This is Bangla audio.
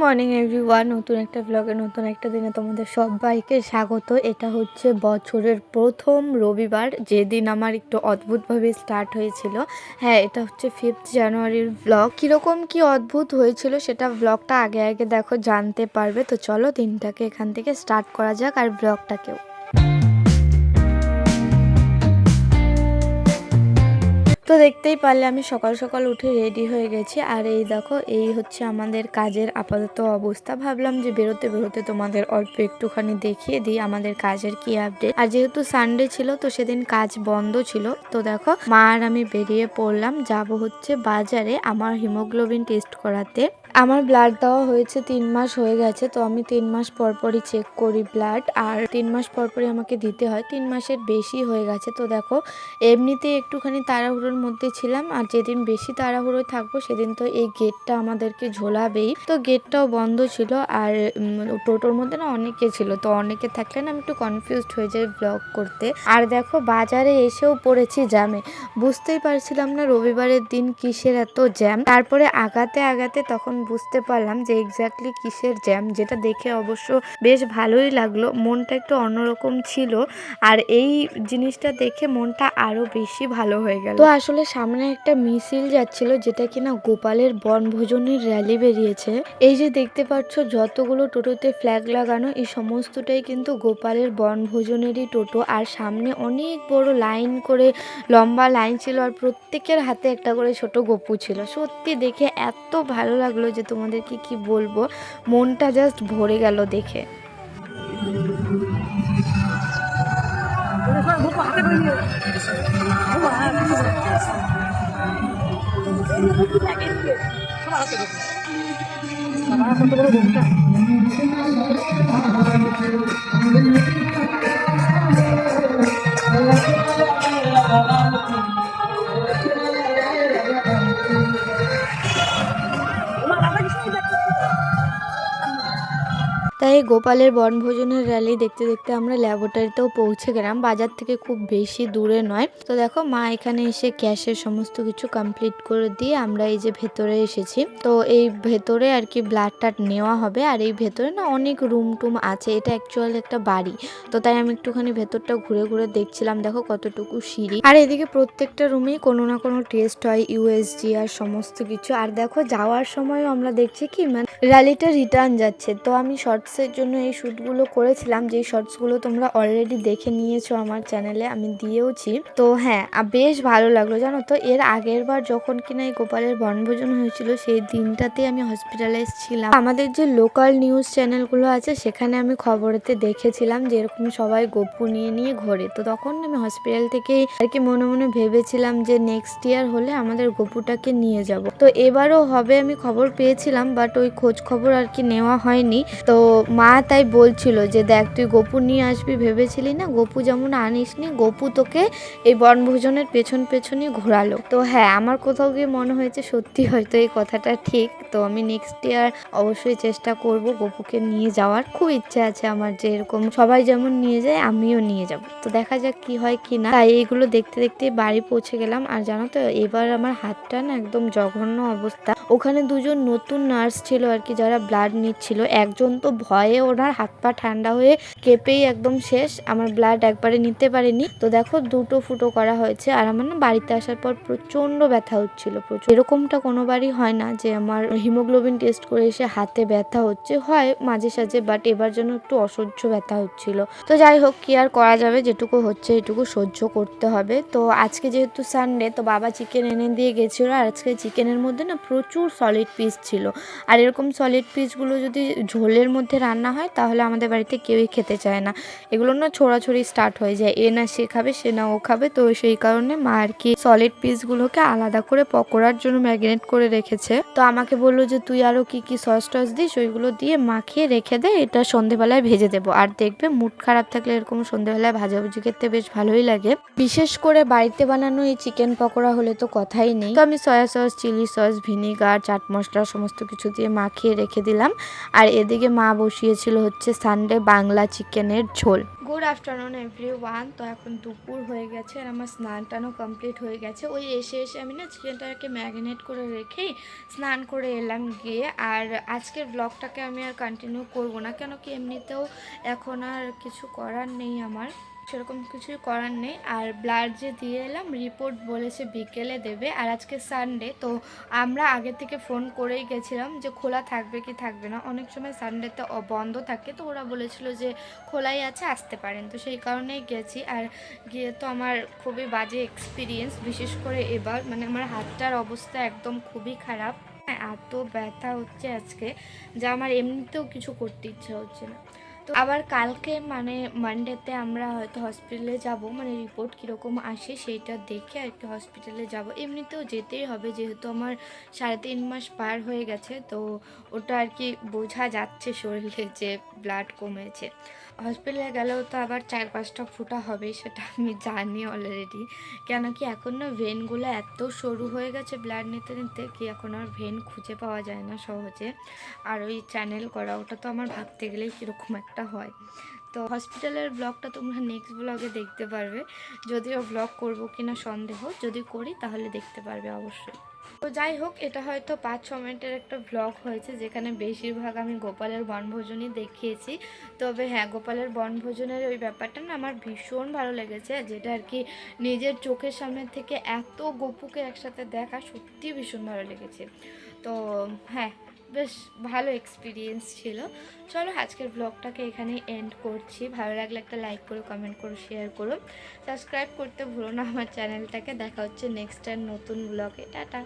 মর্নিং এভরিওয়ান নতুন একটা ব্লগে নতুন একটা দিনে তোমাদের সবাইকে স্বাগত। এটা হচ্ছে বছরের প্রথম রবিবার, যেদিন আমার একটু অদ্ভুতভাবে স্টার্ট হয়েছিল। হ্যাঁ এটা হচ্ছে ফিফথ জানুয়ারির ব্লগ কীরকম কি অদ্ভুত হয়েছিল সেটা ব্লগটা আগে আগে দেখো, জানতে পারবে। তো চলো দিনটাকে এখান থেকে স্টার্ট করা যাক, আর ব্লগটাকেও তো দেখতেই পারলে আমি সকাল সকাল উঠে রেডি হয়ে গেছি। আর এই দেখো, এই হচ্ছে আমাদের কাজের আপাতত অবস্থা। ভাবলাম যে বেরোতে বেরোতে তোমাদের অল্প একটুখানি দেখিয়ে দিই আমাদের কাজের কি আপডেট আর যেহেতু সানডে ছিল, তো সেদিন কাজ বন্ধ ছিল। তো দেখো, মা আর আমি বেরিয়ে পড়লাম। যাব হচ্ছে বাজারে আমার হিমোগ্লোবিন টেস্ট করাতে। আমার ব্লাড দেওয়া হয়েছে তিন মাস হয়ে গেছে, তো আমি তিন মাস পর পরই চেক করি ব্লাড আর তিন মাস পর পরই আমাকে দিতে হয়। তিন মাসের বেশি হয়ে গেছে, তো দেখো এমনিতে একটুখানি তাড়াহুড়োর মধ্যে ছিলাম, আর যেদিন বেশি তাড়াহুড়োয় থাকব, সেদিন তো এই গেটটা আমাদেরকে ঝোলাবেই। তো গেটটাও বন্ধ ছিল, আর টোটোর মধ্যে না অনেকে ছিল, তো অনেকে থাকলে না আমি একটু কনফিউজড হয়ে যাই ব্লগ করতে। আর দেখো, বাজারে এসেও পড়েছি জ্যামে বুঝতেই পারছিলাম না রবিবারের দিন কিসের এত জ্যাম তারপরে আগাতে আগাতে তখন বুঝতে পারলাম যে এক্স্যাক্টলি কিসের জ্যাম যেটা দেখে অবশ্য বেশ ভালোই লাগল। মনটা একটু অন্যরকম ছিল আর এই জিনিসটা দেখে মনটা আরও বেশি ভালো হয়ে গেল। তো আসলে সামনে একটা মিছিল যাচ্ছিল যেটা কিনা গোপালের বনভোজনের র্যালি বেরিয়েছে। এই যে দেখতে পাচ্ছ যতগুলো টোটোতে ফ্ল্যাগ লাগানো, এই সমস্তটাই কিন্তু গোপালের বনভোজনেরই টোটো। আর সামনে অনেক বড় লাইন করে, লম্বা লাইন ছিল আর প্রত্যেকের হাতে একটা করে ছোট গপু ছিল। সত্যি দেখে এত ভালো লাগল যে তোমাদেরকে কি বলব? মনটা জাস্ট ভরে গেল দেখে। তাই গোপালের বনভোজনের র্যালি দেখতে দেখতে আমরা ল্যাবরেটরিতেও পৌঁছে গেলাম। বাজার থেকে খুব বেশি দূরে নয়। তো দেখো, মা এখানে এসে ক্যাশের সমস্ত কিছু কমপ্লিট করে দিয়ে আমরা এই যে ভেতরে এসেছি। তো এই ভেতরে আর কি ব্লাড টাড নেওয়া হবে। আর এই ভেতরে না অনেক রুম টুম আছে। এটা অ্যাকচুয়ালি একটা বাড়ি। তো তাই আমি একটুখানি ভেতরটা ঘুরে ঘুরে দেখছিলাম। দেখো কতটুকু সিঁড়ি। আর এদিকে প্রত্যেকটা রুমেই কোনো না কোনো টেস্ট হয় ইউএসজি আর সমস্ত কিছু। আর দেখো, যাওয়ার সময়ও আমরা দেখছি কি মানে র্যালিটা রিটার্ন যাচ্ছে। তো আমি শর্টসের জন্য এই শ্যুটগুলো করেছিলাম, যেই শর্টসগুলো তোমরা অলরেডি দেখে নিয়েছো আমার চ্যানেলে আমি দিয়েওছি। তো হ্যাঁ বেশ ভালো লাগল, জানো তো? এর আগের বার যখন কিনা এই গোপালের বনভোজন হয়েছিল, সেই দিনটাতে আমি হসপিটালাইজ ছিলাম। আমাদের যে লোকাল নিউজ চ্যানেলগুলো আছে, সেখানে আমি খবরেতে দেখেছিলাম যে এরকম সবাই গপু নিয়ে নিয়ে ঘোরে। তো তখন আমি হসপিটাল থেকেই আর কি মনে মনে ভেবেছিলাম যে নেক্সট ইয়ার হলে আমাদের গপুটাকে নিয়ে যাব। তো এবারও হবে আমি খবর পেয়েছিলাম বাট ওই খোঁজ খবর আর কি নেওয়া হয়নি। তো মা তাই বলছিল যে, দেখ, তুই গপু নিয়ে আসবি, ভেবেছিলি না? গপু যেমন আনিসনি, গপু তোকে এই বনভোজনের পেছন পেছনই ঘোরালো। তো হ্যাঁ আমার কোথাও গিয়ে মনে হয়েছে সত্যি হয়তো এই কথাটা ঠিক। তো আমি নেক্সট ইয়ার অবশ্যই চেষ্টা করব গপুকে নিয়ে যাওয়ার। খুব ইচ্ছে আছে আমার যে, এরকম সবাই যেমন নিয়ে যায়, আমিও নিয়ে যাব। তো দেখা যাক কি হয় কি না। তাই এইগুলো দেখতে দেখতে বাড়ি পৌঁছে গেলাম। আর জানো তো, এবার আমার হাতটা না একদম জঘন্য অবস্থা। ওখানে দুজন নতুন নার্স ছিল আর কি, যারা ব্লাড নিচ্ছিল। একজন তো ভয়ে ওনার হাত পা ঠান্ডা হয়ে কেঁপেই একদম শেষ। আমার ব্লাড একবারে নিতে পারেনি। তো দেখো, দুটো ফুটো করা হয়েছে আর আমার না বাড়িতে আসার পর প্রচণ্ড ব্যথা হচ্ছিল প্রচুর এরকমটা কোনোবারই হয় না যে আমার হিমোগ্লোবিন টেস্ট করে এসে হাতে ব্যথা হচ্ছে। হয় মাঝে সাঝে বাট এবার যেন একটু অসহ্য ব্যথা হচ্ছিল। তো যাই হোক, কি আর করা যাবে? যেটুকু হচ্ছে এটুকু সহ্য করতে হবে। তো আজকে যেহেতু সানডে তো বাবা চিকেন এনে দিয়ে গেছিল। আর আজকে চিকেনের মধ্যে না প্রচুর সলিড পিস ছিল। আর এরকম সলিড পিসগুলো যদি ঝোলের মধ্যে রান্না হয়, তাহলে আমাদের বাড়িতে কেউই খেতে চায় না। এগুলো না ছোড়াছড়ি স্টার্ট হয়ে যায়। এ না সে খাবে, সে না ও খাবে, তো সেই কারণে মা আর কি সলিড পিসগুলোকে আলাদা করে পকোড়ার জন্য ম্যাগনেট করে রেখেছে। তো আমাকে বলল যে, তুই আরও কি কি সস টস দিস, ওইগুলো দিয়ে মাখিয়ে রেখে দে, এটা সন্ধেবেলায় ভেজে দেবো। আর দেখবে মুড খারাপ থাকলে এরকম সন্ধেবেলায় ভাজাভুজি খেতে বেশ ভালোই লাগে। বিশেষ করে বাড়িতে বানানো এই চিকেন পকোড়া হলে তো কথাই নেই। তো আমি soy sauce chilli sauce vinegar chaat masala, সমস্ত কিছু দিয়ে মাখিয়ে রেখে দিলাম। আর এদিকে মা বসিয়েছিল হচ্ছে সানডে বাংলা চিকেনের ঝোল। গুড আফটারনুন এভরি ওয়ান তো এখন দুপুর হয়ে গেছে আর আমার স্নান টানও কমপ্লিট হয়ে গেছে। ওই এসে এসে আমি না চিকেনটাকে ম্যারিনেট করে রেখেই স্নান করে এলাম গিয়ে। আর আজকের ব্লগটাকে আমি আর কন্টিনিউ করব না, কেন কি এমনিতেও এখন আর কিছু করার নেই আমার। সেরকম কিছুই করার নেই। আর ব্লাড যে দিয়ে এলাম রিপোর্ট বলেছে বিকেলে দেবে। আর আজকে সানডে তো আমরা আগে থেকে ফোন করেই গেছিলাম যে খোলা থাকবে কি থাকবে না। অনেক সময় সানডেতে বন্ধ থাকে তো ওরা বলেছিল যে খোলাই আছে আসতে পারেন। তো সেই কারণেই গেছি। আর গিয়ে তো আমার খুবই বাজে এক্সপিরিয়েন্স বিশেষ করে এবার। মানে আমার হাতটার অবস্থা একদম খুবই খারাপ। হ্যাঁ, এত ব্যথা হচ্ছে আজকে যা আমার এমনিতেও কিছু করতে ইচ্ছা হচ্ছে না। তো আবার কালকে মানে মানডেতে আমরা হয়তো হসপিটালে যাব মানে রিপোর্ট কীরকম আসে সেইটা দেখে আর কি হসপিটালে যাব। এমনিতেও যেতেই হবে, যেহেতু আমার সাড়ে তিন মাস পার হয়ে গেছে, তো ওটা আর কি বোঝা যাচ্ছে শরীরে যে ব্লাড কমেছে। হসপিটালে গেলেও তো আবার চার পাঁচটা ফুটা হবে, সেটা আমি জানি অলরেডি কেন কি এখন না ভেনগুলো এত সরু হয়ে গেছে ব্লাড নিতে নিতে কি এখন আর ভেন খুঁজে পাওয়া যায় না সহজে। আর ওই চ্যানেল করা, ওটা তো আমার ভাবতে গেলেই কীরকম একটা হয়। তো হসপিটালের ব্লগটা তোমরা নেক্সট ব্লগে দেখতে পারবে। যদিও ব্লগ করব কিনা সন্দেহ, যদি করি তাহলে দেখতে পারবে অবশ্যই। তো যাই হোক, এটা হয়তো পাঁচ, ছ মিনিটের একটা ব্লগ হয়েছে, যেখানে বেশিরভাগ আমি গোপালের বনভোজনই দেখিয়েছি। তবে হ্যাঁ গোপালের বনভোজনের ওই ব্যাপারটা না আমার ভীষণ ভালো লেগেছে, যেটা আর কি নিজের চোখের সামনে থেকে এত গপুকে একসাথে দেখা সত্যি ভীষণ ভালো লেগেছে। তো হ্যাঁ বেশ ভালো এক্সপিরিয়েন্স ছিল। চলো আজকের ব্লগটাকে এখানে এন্ড করছি। ভালো লাগলে একটা লাইক করো কমেন্ট করো শেয়ার করো। সাবস্ক্রাইব করতে ভুলো না আমার চ্যানেলটাকে দেখা হচ্ছে নেক্সট টাইম নতুন ব্লগে টাটা।